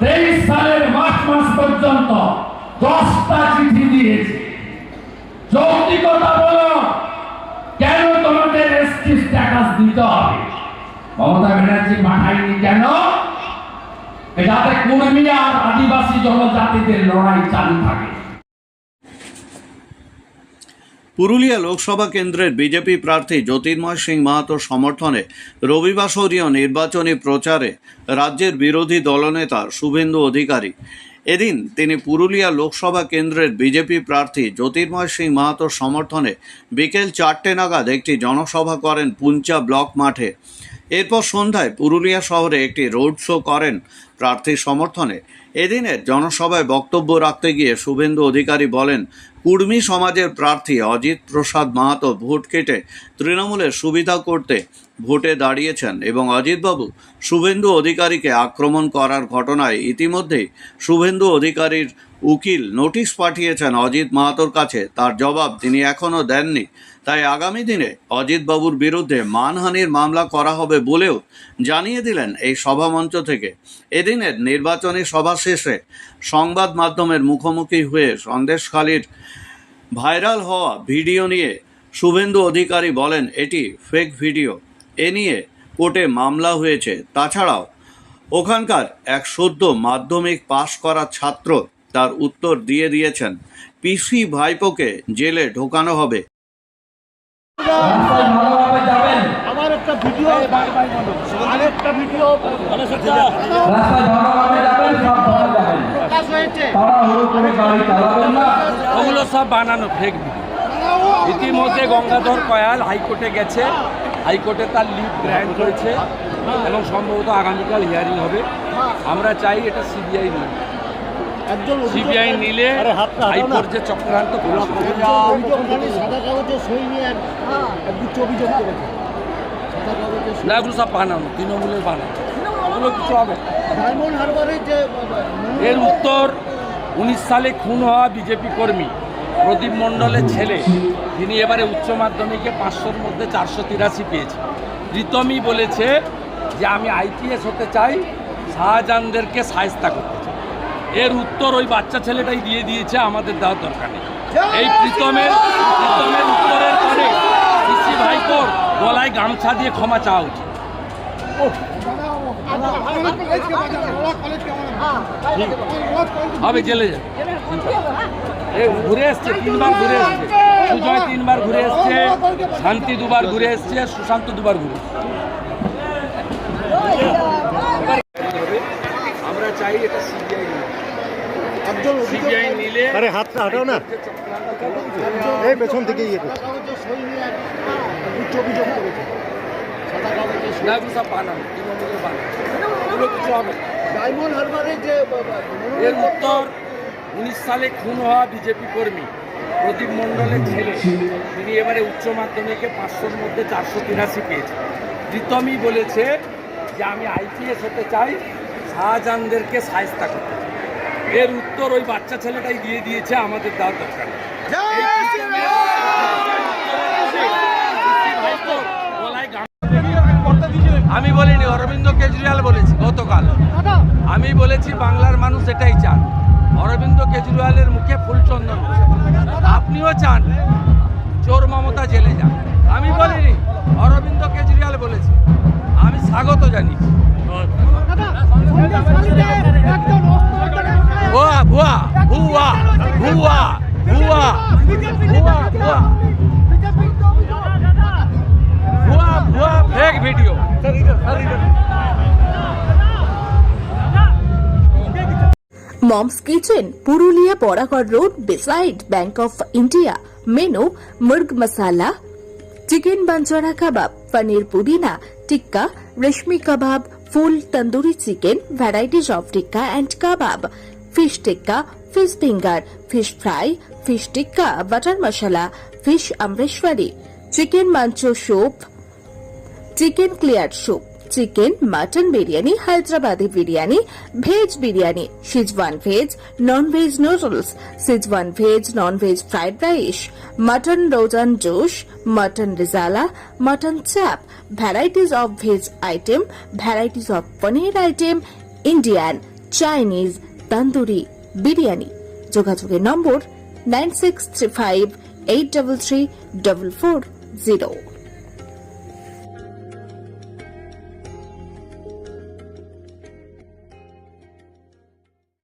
তেইশ সালের মার্চ মাস পর্যন্ত দশটা চিঠি দিয়েছে। যৌক্তিকতা কেন তোমাদের এসটি স্ট্যাটাস দিতে হবে? মমতা ব্যানার্জি পাঠায়নি কেন? যাতে কর্মী আর আদিবাসী জনজাতিদের লড়াই চালু থাকে। পুরুলিয়া লোকসভা কেন্দ্রের বিজেপি প্রার্থী জ্যোতির্ময় সিং মাহাতোর সমর্থনে রবিবাসরীয় নির্বাচনী প্রচারে রাজ্যের বিরোধী দলনেতা শুভেন্দু অধিকারী। এদিন তিনি পুরুলিয়া লোকসভা কেন্দ্রের বিজেপি প্রার্থী জ্যোতির্ময় সিং মাহাতোর সমর্থনে বিকেল চারটে নাগাদ একটি জনসভা করেন পুঞ্চা ব্লক মাঠে। এরপর সন্ধ্যায় পুরুলিয়া শহরে একটি রোড শো করেন প্রার্থীর সমর্থনে। এদিনের জনসভায় বক্তব্য রাখতে গিয়ে শুভেন্দু অধিকারী বলেন, কুর্মী সমাজের প্রার্থী অজিত প্রসাদ মাহাতো ভোট কেটে তৃণমূলের সুবিধা করতে ভোটে দাঁড়িয়েছেন এবং অজিতবাবু শুভেন্দু অধিকারীকে আক্রমণ করার ঘটনায় ইতিমধ্যেই শুভেন্দু অধিকারীর উকিল নোটিশ পাঠিয়েছেন অজিত মাহাতোর কাছে। তার জবাব তিনি এখনও দেননি। তাই আগামী দিনে অজিতবাবুর বিরুদ্ধে মানহানির মামলা করা হবে বলেও জানিয়ে দিলেন এই সভামঞ্চ থেকে। এদিনের নির্বাচনী সভা শেষে সংবাদ মাধ্যমের মুখোমুখি হয়ে সন্দেশখালীর ভাইরাল হওয়া ভিডিও নিয়ে শুভেন্দু অধিকারী বলেন, এটি ফেক ভিডিও। এ নিয়ে কোর্টে মামলা হয়েছে। তাছাড়াও, ওখানকার এক সদ্য মাধ্যমিক পাশ করা ছাত্র তার উত্তর দিয়ে দিয়েছেন, পিসি ভাইপোকে জেলে ঢোকানো হবে। ভিডিও আরেকটা ভিডিও। রাস্তায় ভালোভাবে যাবেন সাবধানে যাবেন। তাড়াহুড়ো করে গাড়ি চালাবেন না। ওগুলো সব বানানো ফেক ইতিমধ্যে গঙ্গাধর কয়াল হাইকোর্টে গেছে। হাইকোর্টে তার লিভ গ্র্যান্ট হয়েছে এবং সম্ভবত আগামীকাল হিয়ারিং হবে। আমরা চাই এটা সিবিআই নিয়ে। একজন সিবিআই নিলে। হাইকোর্ট যে চক্রান্ত সাদা কাগজে সই নিয়ে অভিযোগ করেছে। না এগুলো সব বানানো তৃণমূলের বানানো। ওগুলো কিছু হবে। এর উত্তর উনিশ সালে খুন হওয়া বিজেপি কর্মী প্রদীপ মণ্ডলের ছেলে। তিনি এবারে উচ্চ মাধ্যমিকে পাঁচশোর মধ্যে চারশো তিরাশি পেয়েছে। প্রীতমই বলেছে যে আমি আইপিএস হতে চাই শাহজাহানদেরকে সায়স্তা করতে চাই। এর উত্তর ওই বাচ্চা ছেলেটাই দিয়ে দিয়েছে আমাদের দেওয়ার দরকার নেই। এই প্রীতমের প্রীতমের উত্তরের পরে গামছা দিয়ে ক্ষমা চাওয়া উচিত হবে জেলে ঘুরে এসছে তিনবার ঘুরে এসছে। সুজয় তিনবার ঘুরে এসছে শান্তি দুবার ঘুরে এসছে সুশান্ত দুবার ঘুরে আমরা চাই এটা সিবিআই একজন সিবিআই নিলে আরে হাতটা হাঁটাও না। এই পেছন থেকে ইয়ে একগুচ্ছ অভিযোগ করেছে। সাদা কাগজে না সব বানানো তৃণমূলের বানানো। কিছু হবে। ডায়মন্ড হারবারে যে এর উত্তর উনিশ সালে খুন হওয়া বিজেপি কর্মী প্রদীপ মণ্ডলের ছেলে। তিনি এবারে উচ্চ মাধ্যমিকে পাঁচশোর মধ্যে চারশো তিরাশি পেয়েছে প্রীতমই বলেছে যে আমি আইপিএস হতে চাই শাহজাহানদেরকে সায়স্তা করতে চাই। এর উত্তর ওই বাচ্চা ছেলেটাই দিয়ে দিয়েছে আমাদের দেওয়ার দরকার আমি বলিনি, অরবিন্দ কেজরিওয়াল বলেছি গতকাল। আমি বলেছি বাংলার মানুষ এটাই চান। অরবিন্দ কেজরিওয়ালের মুখে ফুলচন্দন আপনিও চান, চোর মমতা জেলে যান। আমি বলিনি, অরবিন্দ কেজরিওয়াল বলেছে। আমি স্বাগত জানি ভুয়া ভুয়া ভুয়া ভুয়া ভুয়া ভুয়া। Mom's kitchen Purulia Baragarh road beside bank of India menu murgh masala chicken banjara kebab paneer pudina tikka reshmi kebab full tandoori chicken varieties of tikka and kebab fish tikka fish finger fish fry fish tikka butter masala fish Amritsari chicken manchow soup chicken clear soup chicken, mutton biryani, Hyderabadi biryani, veg biryani Schezwan veg non veg noodles Schezwan veg non veg fried rice mutton rogan josh mutton rezala mutton chaap varieties of veg item varieties of paneer item Indian Chinese tandoori biryani যোগাযোগের number nine six three five eight double three double four zero